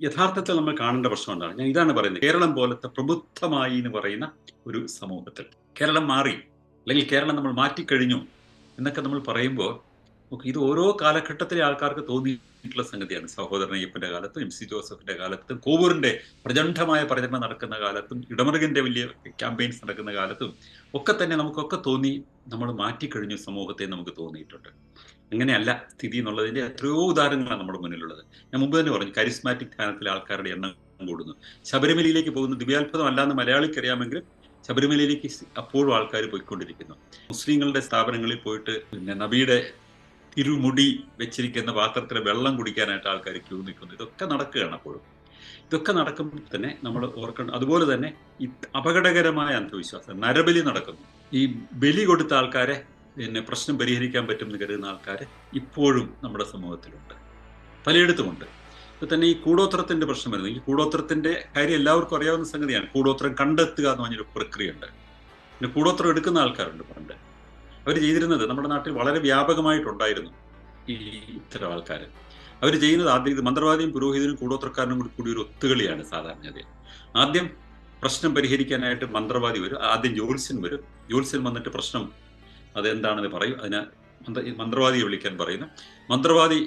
യഥാർത്ഥത്തിൽ നമ്മൾ കാണേണ്ട പ്രശ്നം എന്താണ്? ഞാൻ ഇതാണ് പറയുന്നത്. കേരളം പോലത്തെ പ്രബുദ്ധമായി എന്ന് പറയുന്ന ഒരു സമൂഹത്തിൽ. കേരളം മാറി അല്ലെങ്കിൽ കേരളം നമ്മൾ മാറ്റിക്കഴിഞ്ഞു എന്നൊക്കെ നമ്മൾ പറയുമ്പോൾ ഇത് ഓരോ കാലഘട്ടത്തിലെ ആൾക്കാർക്ക് തോന്നിയിട്ടുള്ള സംഗതിയാണ്. സഹോദരൻ അയ്യപ്പന്റെ കാലത്തും എം സി ജോസഫിന്റെ കാലത്തും കോവൂറിന്റെ പ്രചണ്ഡമായ പ്രചരണം നടക്കുന്ന കാലത്തും ഇടമറുകിന്റെ വലിയ ക്യാമ്പയിൻസ് നടക്കുന്ന കാലത്തും ഒക്കെ തന്നെ നമുക്കൊക്കെ തോന്നി നമ്മൾ മാറ്റിക്കഴിഞ്ഞു സമൂഹത്തെ നമുക്ക് തോന്നിയിട്ടുണ്ട്. അങ്ങനെയല്ല സ്ഥിതി എന്നുള്ളതിന്റെ എത്രയോ ഉദാഹരണങ്ങളാണ് നമ്മുടെ മുന്നിലുള്ളത്. ഞാൻ മുമ്പ് തന്നെ പറഞ്ഞു കരിസ്മാറ്റിക് ധ്യാനത്തിലെ ആൾക്കാരുടെ എണ്ണം കൂടുന്നു. ശബരിമലയിലേക്ക് പോകുന്ന ദിവ്യാത്ഭുതം അല്ലാന്ന് മലയാളിക്ക് അറിയാമെങ്കിലും ശബരിമലയിലേക്ക് അപ്പോഴും ആൾക്കാർ പോയിക്കൊണ്ടിരിക്കുന്നു. മുസ്ലിങ്ങളുടെ സ്ഥാപനങ്ങളിൽ പോയിട്ട് പിന്നെ നബിയുടെ തിരുമുടി വെച്ചിരിക്കുന്ന പാത്രത്തിലെ വെള്ളം കുടിക്കാനായിട്ട് ആൾക്കാർ ക്യൂ നിൽക്കുന്നു. ഇതൊക്കെ നടക്കുകയാണ് അപ്പോഴും. ഇതൊക്കെ നടക്കുമ്പോൾ തന്നെ നമ്മൾ ഓർക്കണം അതുപോലെ തന്നെ ഈ അപകടകരമായ അന്ധവിശ്വാസം നരബലി നടക്കുന്നു. ഈ ബലി കൊടുത്ത ആൾക്കാരെ പിന്നെ പ്രശ്നം പരിഹരിക്കാൻ പറ്റും എന്ന് കരുതുന്ന ആൾക്കാർ ഇപ്പോഴും നമ്മുടെ സമൂഹത്തിലുണ്ട്. പലയിടത്തുമുണ്ട്. ഇപ്പൊ തന്നെ ഈ കൂടോത്രത്തിന്റെ പ്രശ്നം വരുന്നു. ഈ കൂടോത്രത്തിന്റെ കാര്യം എല്ലാവർക്കും അറിയാവുന്ന സംഗതിയാണ്. കൂടോത്രം കണ്ടെത്തുക എന്ന് പറഞ്ഞൊരു പ്രക്രിയ ഉണ്ട് പിന്നെ കൂടോത്രം എടുക്കുന്ന ആൾക്കാരുണ്ട് പണ്ട്. അവർ ചെയ്തിരുന്നത് നമ്മുടെ നാട്ടിൽ വളരെ വ്യാപകമായിട്ടുണ്ടായിരുന്നു ഈ ഇത്തരം ആൾക്കാർ അവർ ചെയ്യുന്നത് ആദ്യം ഇത് മന്ത്രവാദിയും പുരോഹിതനും കൂടോത്രക്കാരനും കൂടി കൂടി ഒരു ഒത്തുകളിയാണ് സാധാരണ ആദ്യം പ്രശ്നം പരിഹരിക്കാനായിട്ട് മന്ത്രവാദി വരും. ആദ്യം ജ്യോത്സ്യൻ വരും. ജ്യോത്സ്യൻ വന്നിട്ട് പ്രശ്നം അതെന്താണെന്ന് പറയും. അതിന് മന്ത്രവാദിയെ വിളിക്കാൻ പറയുന്നു. മന്ത്രവാദി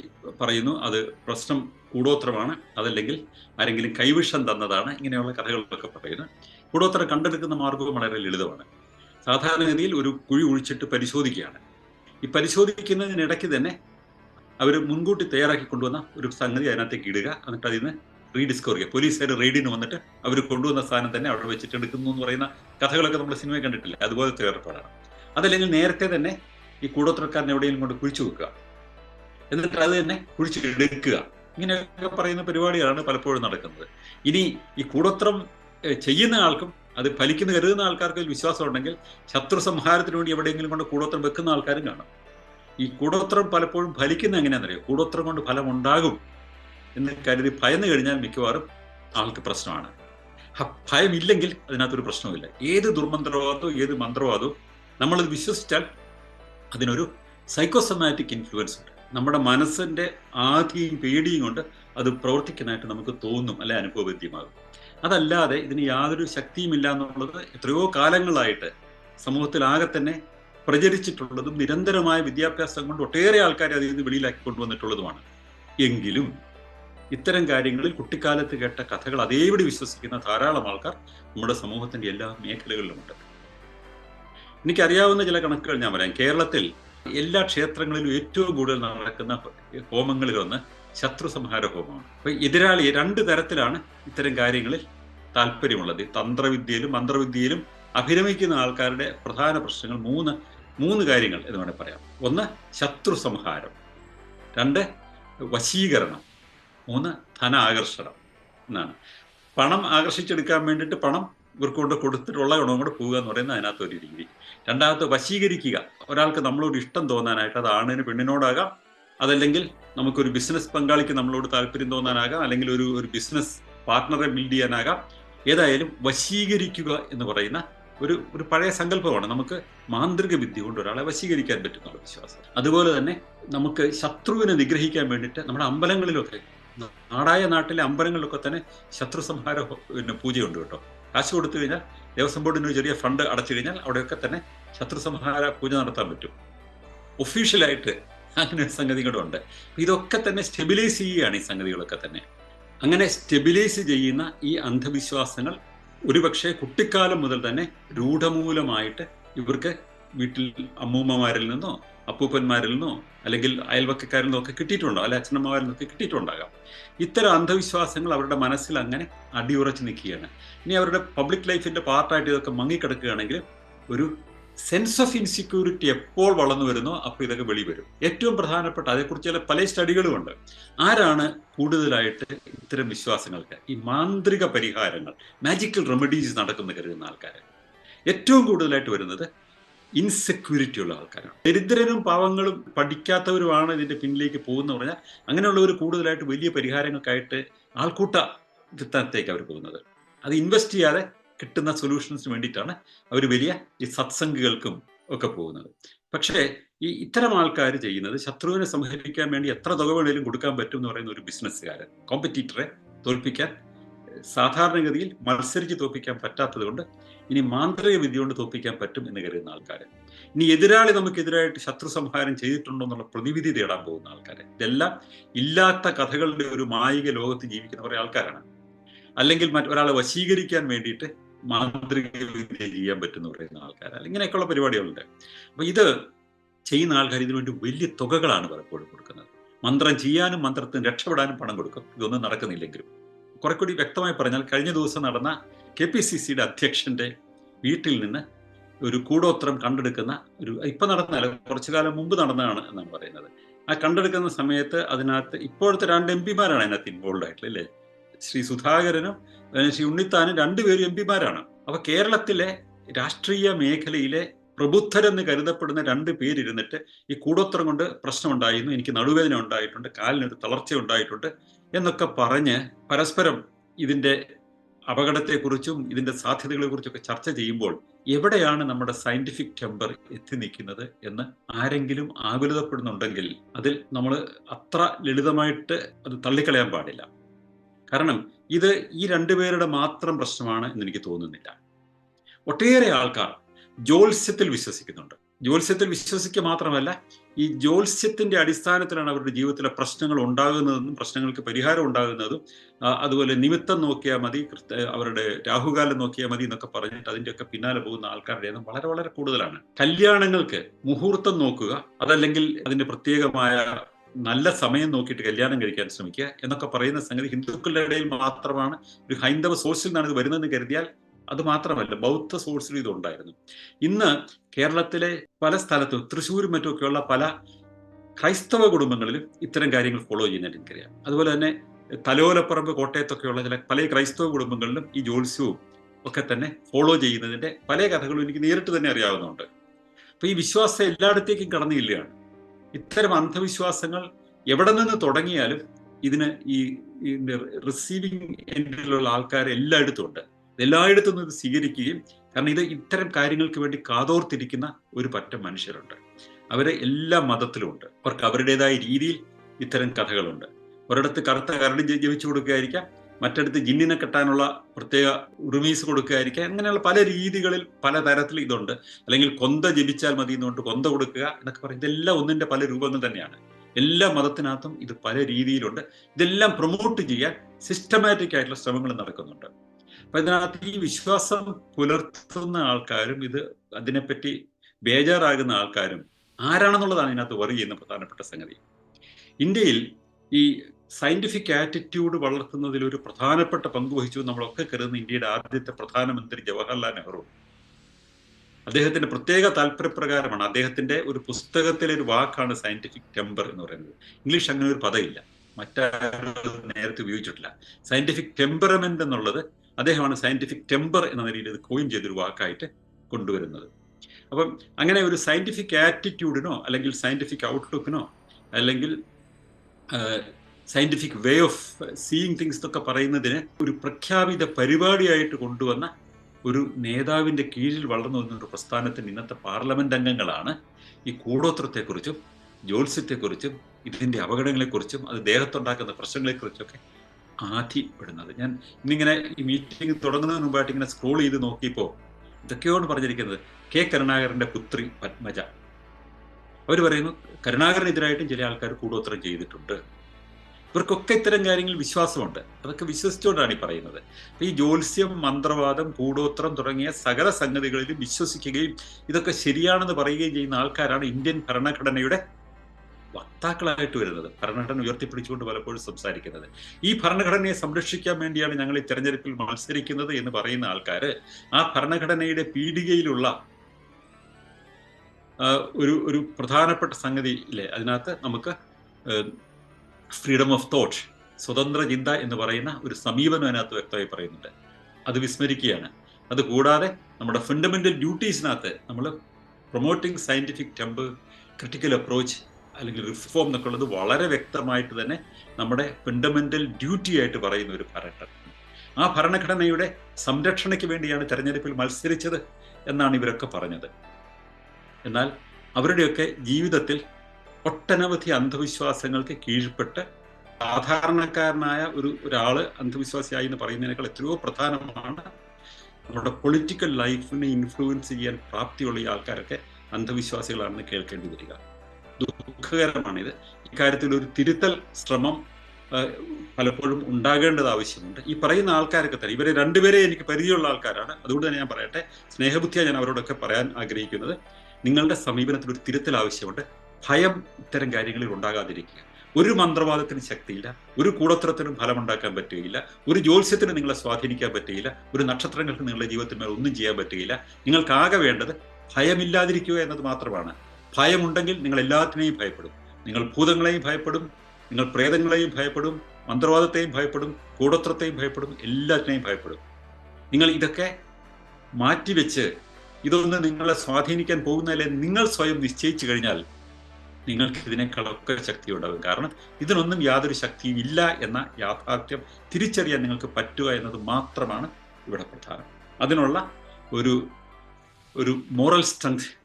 പറയുന്നു അത് പ്രശ്നം കൂടോത്രമാണ് അതല്ലെങ്കിൽ ആരെങ്കിലും കൈവിഷം തന്നതാണ് ഇങ്ങനെയുള്ള കഥകളൊക്കെ പറയുന്നു. കൂടോത്രം കണ്ടെടുക്കുന്ന മാർഗവും വളരെ ലളിതമാണ്. സാധാരണഗതിയിൽ ഒരു കുഴി ഒഴിച്ചിട്ട് പരിശോധിക്കുകയാണ്. ഈ പരിശോധിക്കുന്നതിനിടയ്ക്ക് തന്നെ അവർ മുൻകൂട്ടി തയ്യാറാക്കി കൊണ്ടുവന്ന ഒരു സംഗതി അതിനകത്തേക്ക് ഇടുക എന്നിട്ട് അതിൽ നിന്ന് റീഡിസ്കവർ ചെയ്യുക. പോലീസുകാർ റെയ്ഡിന് വന്നിട്ട് അവർ കൊണ്ടുവന്ന സ്ഥാനം തന്നെ അവിടെ വെച്ചിട്ട് എടുക്കുന്നു എന്ന് പറയുന്ന കഥകളൊക്കെ നമ്മൾ സിനിമയിൽ കണ്ടിട്ടില്ല? അതുപോലെ ഏർപ്പാടാണ് അതല്ലെങ്കിൽ നേരത്തെ തന്നെ ഈ കൂടോത്രക്കാരൻ എവിടെയെങ്കിലും കൊണ്ട് കുഴിച്ചു വെക്കുക. എന്നിട്ട് അത് തന്നെ കുഴിച്ചെടുക്കുക ഇങ്ങനെയൊക്കെ പറയുന്ന പരിപാടികളാണ് പലപ്പോഴും നടക്കുന്നത്. ഇനി ഈ കൂടോത്രം ചെയ്യുന്ന ആൾക്കും അത് ഫലിക്കുന്ന കരുതുന്ന ആൾക്കാർക്ക് വിശ്വാസം ഉണ്ടെങ്കിൽ ശത്രു സംഹാരത്തിന് വേണ്ടി എവിടെയെങ്കിലും കൊണ്ട് കൂടോത്രം വെക്കുന്ന ആൾക്കാരും കാണും. ഈ കൂടോത്രം പലപ്പോഴും ഫലിക്കുന്ന എങ്ങനെയാണെന്നറിയോ കൂടോത്രം കൊണ്ട് ഫലം ഉണ്ടാകും എന്ന് കരുതി ഭയന്നു കഴിഞ്ഞാൽ മിക്കവാറും ആൾക്ക് പ്രശ്നമാണ്. ഭയമില്ലെങ്കിൽ അതിനകത്തൊരു പ്രശ്നവുമില്ല. ഏത് ദുർമന്ത്രവാദവും ഏത് മന്ത്രവാദോ നമ്മളത് വിശ്വസിച്ചാൽ അതിനൊരു സൈക്കോസമാറ്റിക് ഇൻഫ്ലുവൻസ് ഉണ്ട്. നമ്മുടെ മനസ്സിന്റെ ആധിയും പേടിയും കൊണ്ട് അത് പ്രവർത്തിക്കാനായിട്ട് നമുക്ക് തോന്നും അല്ലെ അനുഭവവേദ്യമാകും അതല്ലാതെ ഇതിന് യാതൊരു ശക്തിയുമില്ല എന്നുള്ളത് എത്രയോ കാലങ്ങളായിട്ട് സമൂഹത്തിലാകെ തന്നെ പ്രചരിച്ചിട്ടുള്ളതും നിരന്തരമായ വിദ്യാഭ്യാസം കൊണ്ട് ഒട്ടേറെ ആൾക്കാരെ അതിൽ നിന്ന് വെളിയിലാക്കി കൊണ്ടുവന്നിട്ടുള്ളതുമാണ്. എങ്കിലും ഇത്തരം കാര്യങ്ങളിൽ കുട്ടിക്കാലത്ത് കേട്ട കഥകൾ അതേപടി വിശ്വസിക്കുന്ന ധാരാളം ആൾക്കാർ നമ്മുടെ സമൂഹത്തിന്റെ എല്ലാ മേഖലകളിലുമുണ്ട്. എനിക്കറിയാവുന്ന ചില കണക്കുകൾ ഞാൻ പറയാം. കേരളത്തിൽ എല്ലാ ക്ഷേത്രങ്ങളിലും ഏറ്റവും കൂടുതൽ നടക്കുന്ന ഹോമങ്ങളിലൊന്ന് ശത്രു സംഹാര ഹോമമാണ്. അപ്പൊ എതിരാളി രണ്ട് തരത്തിലാണ് ഇത്തരം കാര്യങ്ങളിൽ താല്പര്യമുള്ളത്. തന്ത്രവിദ്യയിലും മന്ത്രവിദ്യയിലും അഭിരമിക്കുന്ന ആൾക്കാരുടെ പ്രധാന പ്രശ്നങ്ങൾ മൂന്ന് മൂന്ന് കാര്യങ്ങൾ എന്ന് വേണമെങ്കിൽ പറയാം. ഒന്ന് ശത്രു സംഹാരം രണ്ട് വശീകരണം. മൂന്ന് ധന ആകർഷണം എന്നാണ്. പണം ആകർഷിച്ചെടുക്കാൻ വേണ്ടിയിട്ട് പണം ഇവർക്ക് കൊണ്ട് കൊടുത്തിട്ടുള്ള ഗുണം കൂടെ പോവുക എന്ന് പറയുന്നത് അതിനകത്ത് ഒരു രീതി. രണ്ടാമത്തെ വശീകരിക്കുക. ഒരാൾക്ക് നമ്മളോട് ഇഷ്ടം തോന്നാനായിട്ട് അത് ആണിന് പെണ്ണിനോടാകാം. അതല്ലെങ്കിൽ നമുക്കൊരു ബിസിനസ് പങ്കാളിക്ക് നമ്മളോട് താല്പര്യം തോന്നാനാകാം. അല്ലെങ്കിൽ ഒരു ഒരു ബിസിനസ് പാർട്ട്ണറെ ബിൽഡ് ചെയ്യാനാകാം. ഏതായാലും വശീകരിക്കുക എന്ന് പറയുന്ന ഒരു ഒരു പഴയ സങ്കല്പമാണ്. നമുക്ക് മാന്ത്രിക വിദ്യ കൊണ്ട് ഒരാളെ വശീകരിക്കാൻ പറ്റുന്നുള്ള വിശ്വാസം. അതുപോലെ തന്നെ നമുക്ക് ശത്രുവിനെ നിഗ്രഹിക്കാൻ വേണ്ടിയിട്ട് നമ്മുടെ അമ്പലങ്ങളിലൊക്കെ നാടായ നാട്ടിലെ അമ്പലങ്ങളിലൊക്കെ തന്നെ ശത്രു സംഹാര പിന്നെ പൂജയുണ്ട് കേട്ടോ. കാശ് കൊടുത്തു കഴിഞ്ഞാൽ ദേവസ്വം ബോർഡിന് ഒരു ചെറിയ ഫണ്ട് അടച്ചു കഴിഞ്ഞാൽ അവിടെയൊക്കെ തന്നെ ശത്രു സംഹാര പൂജ നടത്താൻ പറ്റും. ഒഫീഷ്യലായിട്ട് അങ്ങനെ സംഗതികളുണ്ട് ഇതൊക്കെ തന്നെ സ്റ്റെബിലൈസ് ചെയ്യുകയാണ് ഈ സംഗതികളൊക്കെ തന്നെ. അങ്ങനെ സ്റ്റെബിലൈസ് ചെയ്യുന്ന ഈ അന്ധവിശ്വാസങ്ങൾ ഒരുപക്ഷെ കുട്ടിക്കാലം മുതൽ തന്നെ രൂഢമൂലമായിട്ട് ഇവർക്ക് വീട്ടിൽ അമ്മൂമ്മമാരിൽ നിന്നോ അപ്പൂപ്പന്മാരിൽ നിന്നോ അല്ലെങ്കിൽ അയൽവക്കക്കാരിൽ നിന്നോ ഒക്കെ കിട്ടിയിട്ടുണ്ടോ? അല്ലെ അച്ഛനമ്മമാരിൽ നിന്നൊക്കെ കിട്ടിയിട്ടുണ്ടാകാം. ഇത്തരം അന്ധവിശ്വാസങ്ങൾ അവരുടെ മനസ്സിൽ അങ്ങനെ അടിയുറച്ച് നിൽക്കുകയാണ്. ഇനി അവരുടെ പബ്ലിക് ലൈഫിന്റെ പാർട്ടായിട്ട് ഇതൊക്കെ മങ്ങിക്കിടക്കുകയാണെങ്കിൽ ഒരു സെൻസ് ഓഫ് ഇൻസെക്യൂരിറ്റി എപ്പോൾ വളർന്നു വരുന്നോ അപ്പോൾ ഇതൊക്കെ വെളിവരും ഏറ്റവും പ്രധാനപ്പെട്ട അതേക്കുറിച്ച് ചില പല സ്റ്റഡികളും ഉണ്ട്. ആരാണ് കൂടുതലായിട്ട് ഇത്തരം വിശ്വാസങ്ങൾക്ക്? ഈ മാന്ത്രിക പരിഹാരങ്ങൾ മാജിക്കൽ റെമഡീസ് നടക്കുന്ന കരുതുന്ന ആൾക്കാർ ഏറ്റവും കൂടുതലായിട്ട് വരുന്നത് ഇൻസെക്യൂരിറ്റി ഉള്ള ആൾക്കാരാണ്. ദരിദ്രരും പാവങ്ങളും പഠിക്കാത്തവരുമാണ് ഇതിന്റെ പിന്നിലേക്ക് പോകുന്ന പറഞ്ഞാൽ അങ്ങനെയുള്ളവർ കൂടുതലായിട്ട് വലിയ പരിഹാരങ്ങൾക്കായിട്ട് ആൾക്കൂട്ട ചിത്രത്തേക്ക് അവർ പോകുന്നത്. അത് ഇൻവെസ്റ്റ് ചെയ്യാതെ കിട്ടുന്ന സൊല്യൂഷൻസിന് വേണ്ടിയിട്ടാണ് അവർ വലിയ ഈ സത്സംഗികൾക്കും ഒക്കെ പോകുന്നത്. പക്ഷേ ഈ ഇത്തരം ആൾക്കാർ ചെയ്യുന്നത് ശത്രുവിനെ സംഹരിക്കാൻ വേണ്ടി എത്ര തുക വേണേലും കൊടുക്കാൻ പറ്റും എന്ന് പറയുന്ന ഒരു ബിസിനസ്സുകാരൻ കോമ്പറ്റീറ്ററെ തോൽപ്പിക്കാൻ സാധാരണഗതിയിൽ മത്സരിച്ച് തോപ്പിക്കാൻ പറ്റാത്തത് കൊണ്ട് ഇനി മാന്ത്രിക വിദ്യ കൊണ്ട് തോൽപ്പിക്കാൻ പറ്റും എന്ന് കരുതുന്ന ആൾക്കാർ ഇനി എതിരാളി നമുക്കെതിരായിട്ട് ശത്രു സംഹാരം ചെയ്തിട്ടുണ്ടോ എന്നുള്ള പ്രതിവിധി തേടാൻ പോകുന്ന ആൾക്കാർ ഇതെല്ലാം ഇല്ലാത്ത കഥകളുടെ ഒരു മായിക ലോകത്ത് ജീവിക്കുന്ന കുറെ ആൾക്കാരാണ്. അല്ലെങ്കിൽ മറ്റൊരാളെ വശീകരിക്കാൻ വേണ്ടിയിട്ട് മാന്ത്രിക വിദ്യ ചെയ്യാൻ പറ്റുന്ന പറയുന്ന ആൾക്കാർ ഇങ്ങനെയൊക്കെയുള്ള പരിപാടികളുണ്ട്. അപ്പൊ ഇത് ചെയ്യുന്ന ആൾക്കാർ ഇതിനു വേണ്ടി വലിയ തുകകളാണ് പലപ്പോഴും കൊടുക്കുന്നത്. മന്ത്രം ചെയ്യാനും മന്ത്രത്തിന് രക്ഷപ്പെടാനും പണം കൊടുക്കും. ഇതൊന്നും നടക്കുന്നില്ലെങ്കിലും. കുറെ കൂടി വ്യക്തമായി പറഞ്ഞാൽ കഴിഞ്ഞ ദിവസം നടന്ന കെ പി സി സിയുടെ അധ്യക്ഷന്റെ വീട്ടിൽ നിന്ന് ഒരു കൂടോത്രം കണ്ടെടുക്കുന്ന ഒരു ഇപ്പൊ നടന്നല്ല കുറച്ചു കാലം മുമ്പ് നടന്നതാണ് എന്നാണ് പറയുന്നത്. ആ കണ്ടെടുക്കുന്ന സമയത്ത് അതിനകത്ത് ഇപ്പോഴത്തെ രണ്ട് എം പിമാരാണ് അതിനകത്ത് ഇൻവോൾവ് ആയിട്ടുള്ളത് അല്ലേ? ശ്രീ സുധാകരനും ശ്രീ ഉണ്ണിത്താനും രണ്ടുപേരും എം പിമാരാണ്. അപ്പൊ കേരളത്തിലെ രാഷ്ട്രീയ മേഖലയിലെ പ്രബുദ്ധരെന്ന് കരുതപ്പെടുന്ന രണ്ട് പേരിരുന്നിട്ട് ഈ കൂടോത്രം കൊണ്ട് പ്രശ്നമുണ്ടായിരുന്നു എനിക്ക് നടുവേദന ഉണ്ടായിട്ടുണ്ട് കാലിനൊരു തളർച്ച ഉണ്ടായിട്ടുണ്ട് എന്നൊക്കെ പറഞ്ഞ് പരസ്പരം ഇതിന്റെ അപകടത്തെക്കുറിച്ചും ഇതിന്റെ സാധ്യതകളെ കുറിച്ചൊക്കെ ചർച്ച ചെയ്യുമ്പോൾ എവിടെയാണ് നമ്മുടെ സയന്റിഫിക് ടെമ്പർ എത്തി നിൽക്കുന്നത് എന്ന് ആരെങ്കിലും ആകുലതപ്പെടുന്നുണ്ടെങ്കിൽ അതിൽ നമ്മൾ അത്ര ലളിതമായിട്ട് അത് തള്ളിക്കളയാൻ പാടില്ല. കാരണം ഇത് ഈ രണ്ടുപേരുടെ മാത്രം പ്രശ്നമാണ് എന്ന് എനിക്ക് തോന്നുന്നില്ല. ഒട്ടേറെ ആൾക്കാർ ജ്യോത്സ്യത്തിൽ വിശ്വസിക്കുന്നുണ്ട്. ജ്യോത്സ്യത്തിൽ വിശ്വസിക്കുക മാത്രമല്ല ഈ ജ്യോത്സ്യത്തിന്റെ അടിസ്ഥാനത്തിലാണ് അവരുടെ ജീവിതത്തിലെ പ്രശ്നങ്ങൾ ഉണ്ടാകുന്നതെന്നും പ്രശ്നങ്ങൾക്ക് പരിഹാരം ഉണ്ടാകുന്നതും അതുപോലെ നിമിത്തം നോക്കിയാൽ മതി അവരുടെ രാഹുകാലം നോക്കിയാൽ മതി എന്നൊക്കെ പറഞ്ഞിട്ട് അതിന്റെയൊക്കെ പിന്നാലെ പോകുന്ന ആൾക്കാരുടെ എണ്ണം വളരെ വളരെ കൂടുതലാണ്. കല്യാണങ്ങൾക്ക് മുഹൂർത്തം നോക്കുക അതല്ലെങ്കിൽ അതിന്റെ പ്രത്യേകമായ നല്ല സമയം നോക്കിയിട്ട് കല്യാണം കഴിക്കാൻ ശ്രമിക്കുക എന്നൊക്കെ പറയുന്ന സംഗതി ഹിന്ദുക്കളുടെ ഇടയിൽ മാത്രമാണ്. ഒരു ഹൈന്ദവ സോഴ്സിൽ നിന്നാണ് ഇത് വരുന്നതെന്ന് കരുതിയാൽ അത് മാത്രമല്ല ബൗദ്ധ സോഴ്സിൽ ഇതുണ്ടായിരുന്നു. ഇന്ന് കേരളത്തിലെ പല സ്ഥലത്തും തൃശ്ശൂരും മറ്റുമൊക്കെയുള്ള പല ക്രൈസ്തവ കുടുംബങ്ങളിലും ഇത്തരം കാര്യങ്ങൾ ഫോളോ ചെയ്യുന്നതായിട്ട് എനിക്കറിയാം. അതുപോലെ തന്നെ തലോലപ്പറമ്പ് കോട്ടയത്തൊക്കെയുള്ള ചില പല ക്രൈസ്തവ കുടുംബങ്ങളിലും ഈ ജ്യോത്സ്യവും ഒക്കെ തന്നെ ഫോളോ ചെയ്യുന്നതിന്റെ പല കഥകളും എനിക്ക് നേരിട്ട് തന്നെ അറിയാവുന്നുണ്ട് അപ്പൊ ഈ വിശ്വാസം എല്ലായിടത്തേക്കും കടന്നില്ലാണ് ഇത്തരം അന്ധവിശ്വാസങ്ങൾ എവിടെ നിന്ന് തുടങ്ങിയാലും ഇതിന് ഈ റിസീവിങ് എൻഡിലുള്ള ആൾക്കാർ എല്ലായിടത്തും ഉണ്ട്. എല്ലായിടത്തും ഇത് സ്വീകരിക്കുകയും കാരണം ഇത് ഇത്തരം കാര്യങ്ങൾക്ക് വേണ്ടി കാതോർത്തിരിക്കുന്ന ഒരു പറ്റം മനുഷ്യരുണ്ട്. അവരെ എല്ലാ മതത്തിലുമുണ്ട് അവർക്ക് അവരുടേതായ രീതിയിൽ ഇത്തരം കഥകളുണ്ട്. ഒരിടത്ത് കറുത്ത കരടി ജപിച്ചു കൊടുക്കുകയായിരിക്കാം മറ്റടുത്ത് ജിന്നിനെ കെട്ടാനുള്ള പ്രത്യേക ഉറുമീസ് കൊടുക്കുകയായിരിക്കാം അങ്ങനെയുള്ള പല രീതികളിൽ പല തരത്തിൽ ഇതുണ്ട്. അല്ലെങ്കിൽ കൊന്ത ജപിച്ചാൽ മതി എന്നുകൊണ്ട് കൊന്ത കൊടുക്കുക എന്നൊക്കെ പറയും. ഇതെല്ലാം ഒന്നിന്റെ പല രൂപങ്ങൾ തന്നെയാണ്. എല്ലാ മതത്തിനകത്തും ഇത് പല രീതിയിലുണ്ട്. ഇതെല്ലാം പ്രൊമോട്ട് ചെയ്യാൻ സിസ്റ്റമാറ്റിക് ആയിട്ടുള്ള ശ്രമങ്ങൾ നടക്കുന്നുണ്ട്. അപ്പൊ ഇതിനകത്ത് ഈ വിശ്വാസം പുലർത്തുന്ന ആൾക്കാരും ഇത് അതിനെപ്പറ്റി ബേജാറാകുന്ന ആൾക്കാരും ആരാണെന്നുള്ളതാണ് ഇതിനകത്ത് വറി ചെയ്യുന്ന പ്രധാനപ്പെട്ട സംഗതി. ഇന്ത്യയിൽ ഈ സയന്റിഫിക് ആറ്റിറ്റ്യൂഡ് വളർത്തുന്നതിൽ ഒരു പ്രധാനപ്പെട്ട പങ്ക് വഹിച്ചു നമ്മളൊക്കെ കരുതുന്ന ഇന്ത്യയുടെ ആദ്യത്തെ പ്രധാനമന്ത്രി ജവഹർലാൽ നെഹ്റു. അദ്ദേഹത്തിന്റെ പ്രത്യേക താല്പര്യപ്രകാരമാണ് അദ്ദേഹത്തിന്റെ ഒരു പുസ്തകത്തിലെ ഒരു വാക്കാണ് സയന്റിഫിക് ടെമ്പർ എന്ന് പറയുന്നത്. ഇംഗ്ലീഷ് അങ്ങനെ ഒരു പദമില്ല. മറ്റാരും നേരത്തെ ഉപയോഗിച്ചിട്ടില്ല. സയന്റിഫിക് ടെമ്പറമെന്റ് എന്നുള്ളത് അദ്ദേഹമാണ് സയന്റിഫിക് ടെമ്പർ എന്ന നിലയിൽ ഇത് കോയിൻ ചെയ്തൊരു വാക്കായിട്ട് കൊണ്ടുവരുന്നത്. അപ്പം അങ്ങനെ ഒരു സയന്റിഫിക് ആറ്റിറ്റ്യൂഡിനോ അല്ലെങ്കിൽ സയന്റിഫിക് ഔട്ട്ലുക്കിനോ അല്ലെങ്കിൽ scientific way of seeing things എന്നൊക്കെ പറയുന്നതിന് ഒരു പ്രഖ്യാപിത പരിപാടിയായിട്ട് കൊണ്ടുവന്ന ഒരു നേതാവിന്റെ കീഴിൽ വളർന്നു വന്ന ഒരു പ്രസ്ഥാനത്തിന് ഇന്നത്തെ പാർലമെന്റ് അംഗങ്ങളാണ് ഈ കൂടോത്രത്തെക്കുറിച്ചും ജ്യോത്സ്യത്തെക്കുറിച്ചും ഇതിന്റെ അപകടങ്ങളെക്കുറിച്ചും അത് ദേഹത്തുണ്ടാക്കുന്ന പ്രശ്നങ്ങളെക്കുറിച്ചൊക്കെ ആധിപ്പെടുന്നത് ഞാൻ ഇന്നിങ്ങനെ ഈ മീറ്റിംഗ് തുടങ്ങുന്നതിന് മുമ്പായിട്ട് ഇങ്ങനെ സ്ക്രോൾ ചെയ്ത് നോക്കിയപ്പോൾ ഇതൊക്കെയോട് പറഞ്ഞിരിക്കുന്നത് കെ കരുണാകരന്റെ പുത്രി പത്മജ. അവർ പറയുന്നു കരുണാകരനെതിരായിട്ടും ചില ആൾക്കാർ കൂടോത്രം ചെയ്തിട്ടുണ്ട്. ഇവർക്കൊക്കെ ഇത്തരം കാര്യങ്ങളിൽ വിശ്വാസമുണ്ട്. അതൊക്കെ വിശ്വസിച്ചുകൊണ്ടാണ് ഈ പറയുന്നത്. ഈ ജ്യോത്സ്യം മന്ത്രവാദം കൂടോത്രം തുടങ്ങിയ സകല സംഗതികളിലും വിശ്വസിക്കുകയും ഇതൊക്കെ ശരിയാണെന്ന് പറയുകയും ചെയ്യുന്ന ആൾക്കാരാണ് ഇന്ത്യൻ ഭരണഘടനയുടെ വക്താക്കളായിട്ട് വരുന്നത്. ഭരണഘടന ഉയർത്തിപ്പിടിച്ചുകൊണ്ട് പലപ്പോഴും സംസാരിക്കുന്നത്. ഈ ഭരണഘടനയെ സംരക്ഷിക്കാൻ വേണ്ടിയാണ് ഞങ്ങൾ ഈ തെരഞ്ഞെടുപ്പിൽ മത്സരിക്കുന്നത് എന്ന് പറയുന്ന ആൾക്കാർ ആ ഭരണഘടനയുടെ പീഡികയിലുള്ള ഒരു ഒരു പ്രധാനപ്പെട്ട സംഗതി ഇല്ലേ? അതിനകത്ത് നമുക്ക് ഫ്രീഡം ഓഫ് തോട്ട് സ്വതന്ത്ര ചിന്ത എന്ന് പറയുന്ന ഒരു സമീപനം അതിനകത്ത് വ്യക്തമായി പറയുന്നുണ്ട്. അത് വിസ്മരിക്കുകയാണ്. അത് കൂടാതെ നമ്മുടെ ഫണ്ടമെന്റൽ ഡ്യൂട്ടീസിനകത്ത് നമ്മൾ promoting scientific temp critical approach അല്ലെങ്കിൽ റിഫോം എന്നൊക്കെ ഉള്ളത് വളരെ വ്യക്തമായിട്ട് തന്നെ നമ്മുടെ ഫണ്ടമെന്റൽ ഡ്യൂട്ടി ആയിട്ട് പറയുന്ന ഒരു ഭരണഘടന. ആ ഭരണഘടനയുടെ സംരക്ഷണയ്ക്ക് വേണ്ടിയാണ് തെരഞ്ഞെടുപ്പിൽ മത്സരിച്ചത് എന്നാണ് ഇവരൊക്കെ പറഞ്ഞത്. എന്നാൽ അവരുടെയൊക്കെ ജീവിതത്തിൽ ഒട്ടനവധി അന്ധവിശ്വാസങ്ങൾക്ക് കീഴ്പ്പെട്ട് സാധാരണക്കാരനായ ഒരു ഒരാൾ അന്ധവിശ്വാസിയായി എന്ന് പറയുന്നതിനേക്കാൾ എത്രയോ പ്രധാനമാണ് നമ്മുടെ പൊളിറ്റിക്കൽ ലൈഫിനെ ഇൻഫ്ലുവൻസ് ചെയ്യാൻ പ്രാപ്തിയുള്ള ഈ ആൾക്കാരൊക്കെ അന്ധവിശ്വാസികളാണെന്ന് കേൾക്കേണ്ടി വരിക. ദുഃഖകരമാണിത്. ഇക്കാര്യത്തിൽ ഒരു തിരുത്തൽ ശ്രമം പലപ്പോഴും ഉണ്ടാകേണ്ടത് ആവശ്യമുണ്ട്. ഈ പറയുന്ന ആൾക്കാരൊക്കെ തന്നെ ഇവരെ രണ്ടുപേരെ എനിക്ക് പരിചയമുള്ള ആൾക്കാരാണ്. അതുകൊണ്ട് തന്നെ ഞാൻ പറയട്ടെ സ്നേഹബുദ്ധിയാണ് ഞാൻ അവരോടൊക്കെ പറയാൻ ആഗ്രഹിക്കുന്നത്. നിങ്ങളുടെ സമീപനത്തിൽ ഒരു തിരുത്തൽ ആവശ്യമുണ്ട്. ഭയം ഇത്തരം കാര്യങ്ങളിൽ ഉണ്ടാകാതിരിക്കുക. ഒരു മന്ത്രവാദത്തിന് ശക്തിയില്ല. ഒരു കൂടോത്രത്തിനും ഫലമുണ്ടാക്കാൻ പറ്റുകയില്ല. ഒരു ജ്യോത്സ്യത്തിന് നിങ്ങളെ സ്വാധീനിക്കാൻ പറ്റുകയില്ല. ഒരു നക്ഷത്രങ്ങൾക്ക് നിങ്ങളുടെ ജീവിതത്തിന്മേൽ ഒന്നും ചെയ്യാൻ പറ്റുകയില്ല. നിങ്ങൾക്കാകെ വേണ്ടത് ഭയമില്ലാതിരിക്കുക എന്നത് മാത്രമാണ്. ഭയമുണ്ടെങ്കിൽ നിങ്ങൾ എല്ലാത്തിനെയും ഭയപ്പെടും. നിങ്ങൾ ഭൂതങ്ങളെയും ഭയപ്പെടും നിങ്ങൾ പ്രേതങ്ങളെയും ഭയപ്പെടും മന്ത്രവാദത്തെയും ഭയപ്പെടും കൂടോത്രത്തെയും ഭയപ്പെടും എല്ലാത്തിനെയും ഭയപ്പെടും. നിങ്ങൾ ഇതൊക്കെ മാറ്റിവെച്ച് ഇതൊന്ന് നിങ്ങളെ സ്വാധീനിക്കാൻ പോകുന്നതിലെ നിങ്ങൾ സ്വയം നിശ്ചയിച്ചു കഴിഞ്ഞാൽ നിങ്ങൾക്ക് ഇതിനേക്കാളൊക്കെ ശക്തി ഉണ്ടാകും കാരണം ഇതിനൊന്നും യാതൊരു ശക്തിയും ഇല്ല എന്ന യാഥാർത്ഥ്യം തിരിച്ചറിയാൻ നിങ്ങൾക്ക് പറ്റുക എന്നത് മാത്രമാണ് ഇവിടെ പ്രധാനം. അതിനുള്ള ഒരു ഒരു മോറൽ സ്ട്രെങ്ത്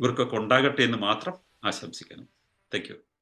ഇവർക്കൊക്കെ ഉണ്ടാകട്ടെ എന്ന് മാത്രം ആശംസിക്കുന്നു. താങ്ക്